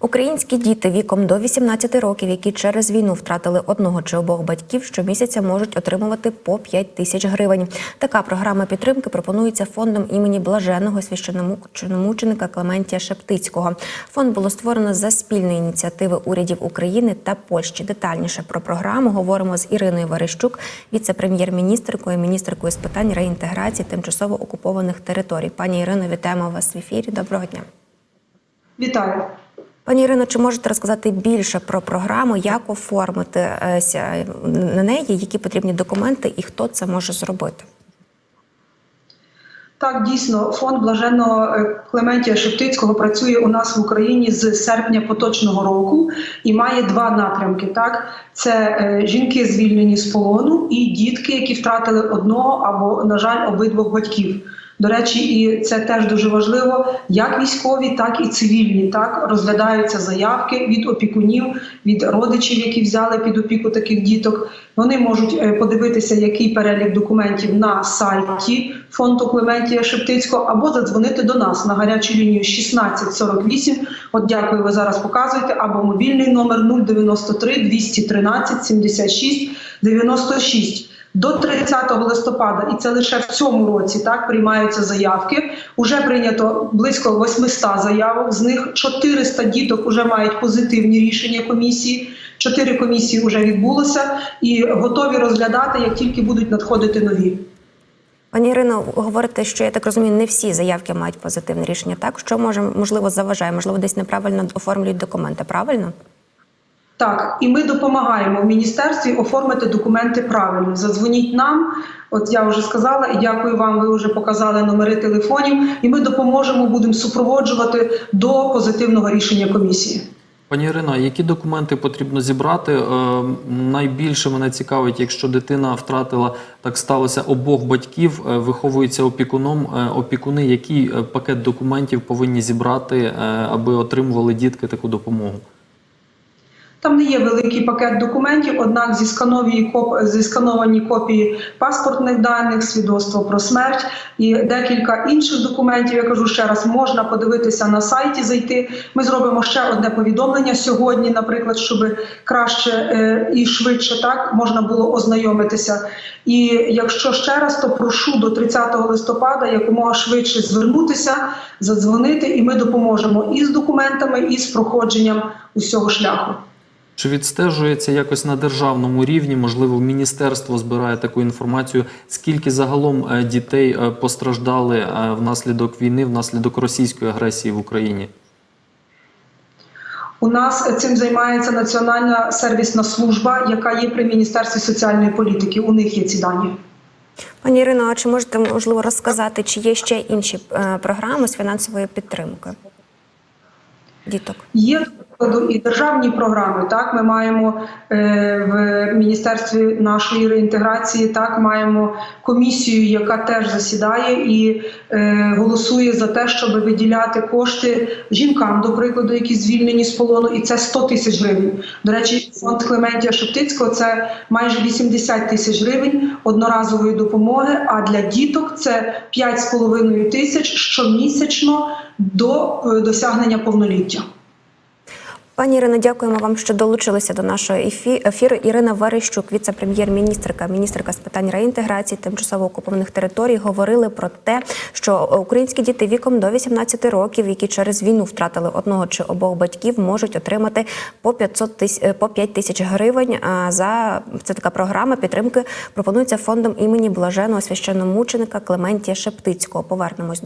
Українські діти віком до 18 років, які через війну втратили одного чи обох батьків, щомісяця можуть отримувати по 5 тисяч гривень. Така програма підтримки пропонується фондом імені блаженного священномученика Клементія Шептицького. Фонд було створено за спільної ініціативи урядів України та Польщі. Детальніше про програму говоримо з Іриною Верещук, віце-прем'єр-міністркою, міністркою з питань реінтеграції тимчасово окупованих територій. Пані Ірино, вітаємо вас в ефірі. Доброго дня. Вітаю. Пані Ірино, чи можете розказати більше про програму, як оформити е, на неї, які потрібні документи і хто це може зробити? Так, дійсно, фонд блаженного е, Клементія Шептицького працює у нас в Україні з серпня поточного року і має два напрямки. Так, це е, жінки звільнені з полону і дітки, які втратили одного або, на жаль, обидвох батьків. До речі, і це теж дуже важливо. Як військові, так і цивільні. Так розглядаються заявки від опікунів, від родичів, які взяли під опіку таких діток. Вони можуть е, подивитися, який перелік документів на сайті фонду Клементія Шептицького, або задзвонити до нас на гарячу лінію 1648. От дякую, ви зараз показуєте, або мобільний номер 093 213 76 96. До 30 листопада, і це лише в цьому році так приймаються заявки. Уже прийнято близько 800 заявок. З них 400 діток вже мають позитивні рішення комісії. Чотири комісії вже відбулося і готові розглядати, як тільки будуть надходити нові. Пані Ірино, говорите, що я так розумію, не всі заявки мають позитивне рішення. Так що може можливо заважає, можливо, десь неправильно оформлюють документи. Правильно? Так, і ми допомагаємо в міністерстві оформити документи правильно. Задзвоніть нам. От я вже сказала, і дякую вам. Ви вже показали номери телефонів, і ми допоможемо, будемо супроводжувати до позитивного рішення комісії. Пані Ірино, які документи потрібно зібрати? Е, найбільше мене цікавить, якщо дитина втратила так сталося обох батьків, е, виховується опікуном. Е, опікуни, який е, пакет документів повинні зібрати, е, аби отримували дітки таку допомогу? Там не є великий пакет документів, однак коп... зіскановані копії паспортних даних, свідоцтво про смерть і декілька інших документів. Я кажу ще раз, можна подивитися на сайті, зайти. Ми зробимо ще одне повідомлення сьогодні, наприклад, щоб краще е, і швидше так можна було ознайомитися. І якщо ще раз, то прошу до 30 листопада якомога швидше звернутися, задзвонити, і ми допоможемо і з документами, і з проходженням усього шляху. Чи відстежується якось на державному рівні? Можливо, міністерство збирає таку інформацію, скільки загалом е, дітей е, постраждали е, внаслідок війни, внаслідок російської агресії в Україні? У нас цим займається Національна сервісна служба, яка є при міністерстві соціальної політики. У них є ці дані. Пані Ірино, а чи можете можливо розказати, чи є ще інші програми з фінансовою підтримкою діток? Є прикладу, і державні програми. Так, ми маємо е, в міністерстві нашої реінтеграції. Так, маємо комісію, яка теж засідає і е, голосує за те, щоб виділяти кошти жінкам, до прикладу, які звільнені з полону, і це 100 тисяч гривень. До речі, фонд Клементія Шептицького це майже 80 тисяч гривень одноразової допомоги. А для діток це 5,5 тисяч щомісячно до е, досягнення повноліття. Пані Ірино, дякуємо вам, що долучилися до нашого ефі- ефіру. Ірина Верещук, віце-прем'єр-міністрка, міністрка з питань реінтеграції тимчасово окупованих територій, говорили про те, що українські діти віком до 18 років, які через війну втратили одного чи обох батьків, можуть отримати по 500 тисяч по 5 тисяч гривень. А за це така програма підтримки пропонується фондом імені блаженого священномученика Клементія Шептицького. Повернемось до